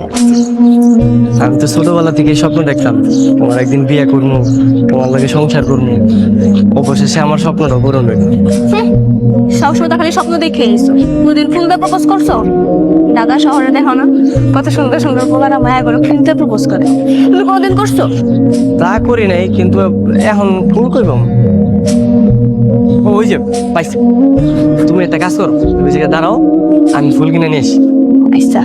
লাগছে। আমি তো ছোটবেলা থেকে স্বপ্ন দেখতাম তোমার একদিন বিয়ে করব তোমার লাগে সংসার করব অবশেষে আমার স্বপ্নটা পূরণ হইল। সবসময় তো খালি স্বপ্ন দেখে এসো কোনদিন ফুল দিয়ে প্রপোজ করছ? ঢাকা শহরে দেখো না কত সুন্দর সুন্দর পোলারা মায়া করে ফুল দিয়ে প্রপোজ করে। তুমি কোনদিন করছ? তা করি নাই কিন্তু এখন ফুল করব। ওই যে পাইছি। তুমি একটা কাজ করো তুমি জায়গায় দাঁড়াও আমি ফুল কিনে নিয়ে আসি। আচ্ছা।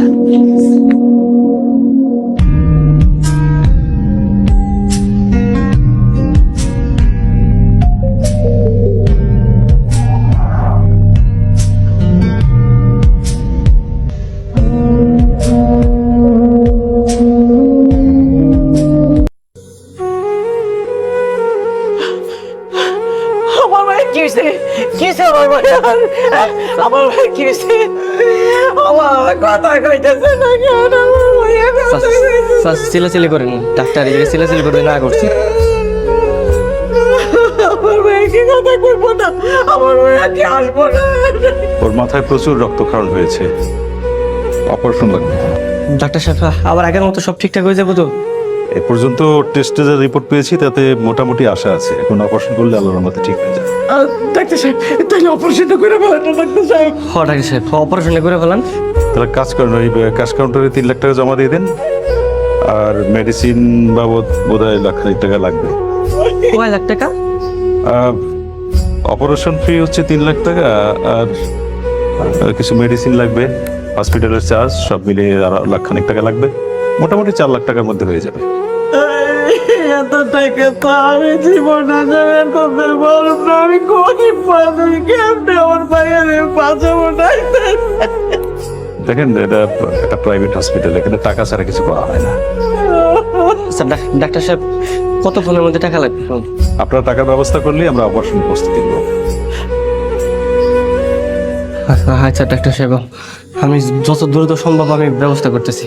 কি হয়েছে কি আমার ভাই আমার ভাই কি হয়েছে আমার কথা কইতেছে না কেন চিলাচিলি করেন ডাক্তার এগুলো চিলাচিলি করে না করছি। আমার ভাই কি কথা করব না। আমার ভাইয়া কি আসব না। ওর মাথায় প্রচুর রক্তক্ষরণ হয়েছে। অপারেশন লাগবে। ডাক্তার সাহেব আবার আগের মতো সব ঠিকঠাক হয়ে যাব তো? এ পর্যন্ত টেস্টে যে রিপোর্ট পেয়েছি তাতে মোটামুটি আশা আছে। এখন অপারেশন করলে আল্লাহর মতো ঠিক হয়ে যাবে। ডাক্তার সাহেব তাহলে অপারেশন করে ফেলেন না ডাক্তার সাহেব। হ ডাক্তার সাহেব অপারেশন করে ফেলান। তাহলে কাজ করেন ওই ক্যাশ কাউন্টারে তিন লাখ টাকা জমা দিয়ে দেন আর মেডিসিন বাবদ বোধ হয় লাখ খানিক টাকা লাগবে। কয় লাখ টাকা? অপারেশন ফি হচ্ছে তিন লাখ টাকা আর আর কিছু মেডিসিন লাগবে হসপিটালের চার্জ সব মিলিয়ে আর লাখ খানিক টাকা লাগবে। মোটামুটি চার লাখ টাকার মধ্যে হয়ে যাবে। এত টাকা তো আমি জীবন করতে পারব না আমি গরিব মানুষ কেমনে আমার বাঁচাবো দেখেন এটা একটা প্রাইভেট হসপিটাল এখানে টাকা ছাড়া কিছু করা হয় না। ডাক্তার সাহেব কত ফোনের মধ্যে টাকা লাগবে? আপনারা টাকার ব্যবস্থা করলেই আমরা অপারেশন প্রস্তুতি নেব আচ্ছা ডাক্তার সাহেব আমি যত দ্রুত সম্ভব আমি ব্যবস্থা করতেছি।